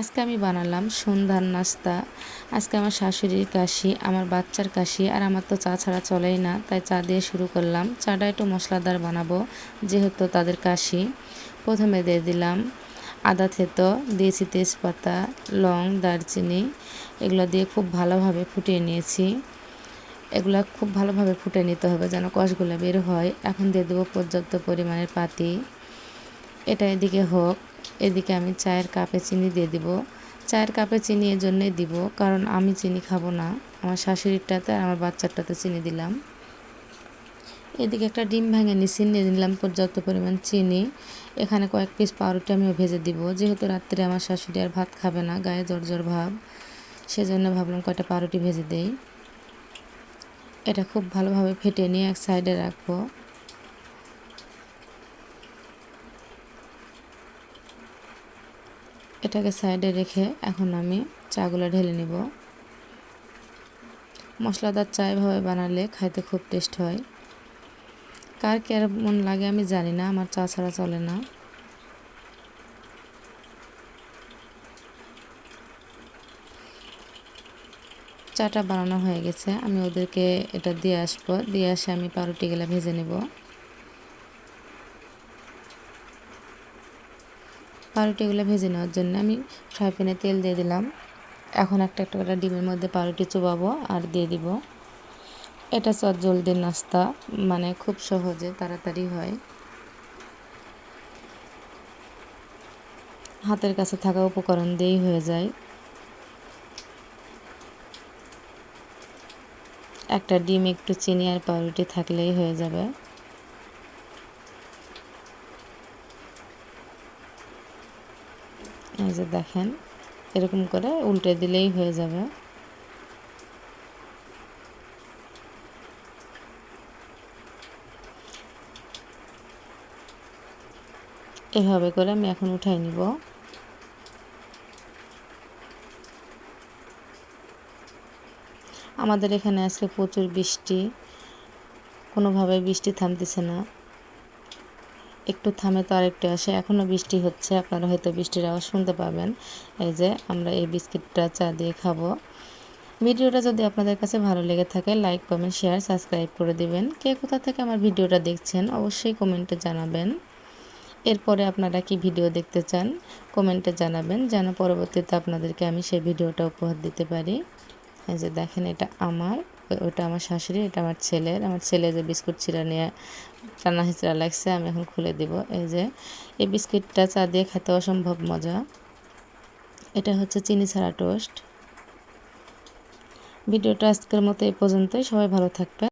আজকে আমি বানালাম সন্ধ্যার নাস্তা। আজকে আমার শাশুড়ির কাশি, আমার বাচ্চার কাশি, আর আমার তো চা ছাড়া চলেই না, তাই চা দিয়ে শুরু করলাম। চাটা একটু মশলাদার বানাবো, যেহেতু তাদের কাশি। প্রথমে দিয়ে দিলাম আদা থেতো, দিয়েছি তেজপাতা, লং, দারচিনি, এগুলো দিয়ে খুব ভালোভাবে ফুটিয়ে নিয়েছি। এগুলো খুব ভালোভাবে ফুটে নিতে হবে যেন কষগুলো বের হয়। এখন দিয়ে দেবো পর্যাপ্ত পরিমাণের পাতি। এটা এদিকে হোক, এদিকে আমি চায়ের কাপে চিনি দিয়ে দিব। চায়ের কাপে চিনি এর জন্যই দিব, কারণ আমি চিনি খাব না। আমার শাশুড়িরটাতে আর আমার বাচ্চারটাতে চিনি দিলাম। এদিকে একটা ডিম ভেঙে নিছি, নিয়ে নিলাম পর্যাপ্ত পরিমাণ চিনি। এখানে কয়েক পিস পাউরুটি আমিও ভেজে দিব। যেহেতু রাত্রে আমার শাশুড়ি আর ভাত খাবে না, গায়ে জ্বর জ্বর ভাব, সেজন্য ভাবলাম কয়টা পাউরুটি ভেজে দেই। এটা খুব ভালোভাবে ফেটে নিয়ে এক সাইডে রাখব। এটাকে সাইডে রেখে এখন আমি চাগুলো ঢেলে নিব। মশলাদার চা এভাবে বানালে খাইতে খুব টেস্ট হয়। কার কেমন লাগে আমি জানি না, আমার চা ছাড়া চলে না। চাটা বানানো হয়ে গেছে, আমি ওদেরকে এটা দিয়ে আসব, দিয়ে আসে আমি পাউরুটিগুলো ভেজে নেব। পাউরুটিগুলো ভেজে নেওয়ার জন্য আমি ফ্রাই প্যানে তেল দিয়ে দিলাম। এখন একটা একটা করে ডিমের মধ্যে পাউরুটি চুবাবো আর দিয়ে দিব। এটা চট জলদির নাস্তা মানে খুব সহজে তাড়াতাড়ি হয়। হাতের কাছে থাকা উপকরণ দিয়েই হয়ে যায়। একটা ডিম, একটু চিনি আর পাউরুটি থাকলেই হয়ে যাবে। এই যে দেখেন, এরকম করে উল্টে দিলেই হয়ে যাবে। এভাবে করে আমি এখন উঠাই নিব। আমাদের এখানে আজকে প্রচুর বৃষ্টি, কোনোভাবে বৃষ্টি থামতেছে না। একটু থামে তো আরেকটু আসে। এখনও বৃষ্টি হচ্ছে, আপনারা হয়তো বৃষ্টির আওয়াজ শুনতে পাবেন। এই যে আমরা এই বিস্কিটটা চা দিয়ে খাব। ভিডিওটা যদি আপনাদের কাছে ভালো লেগে থাকে, লাইক, কমেন্ট, শেয়ার, সাবস্ক্রাইব করে দিবেন। কে কোথা থেকে আমার ভিডিওটা দেখছেন, অবশ্যই কমেন্টে জানাবেন। এরপরে আপনারা কি ভিডিও দেখতে চান, কমেন্টে জানাবেন। যেন পরবর্তীতে আপনাদেরকে আমি সেই ভিডিওটা উপহার দিতে পারি। যে দেখেন এটা আমার ওটা আমার শাশুড়ি, এটা আমার ছেলের। আমার ছেলে যে বিস্কুট চিরা নিয়ে টানা হিচড়া লাগছে, আমি এখন খুলে দিব। এই যে, এই বিস্কিটটা চা দিয়ে খেতে অসম্ভব মজা। এটা হচ্ছে চিনি ছাড়া টোস্ট। ভিডিওটা আজকের মতো এই পর্যন্তই। সবাই ভালো থাকবেন।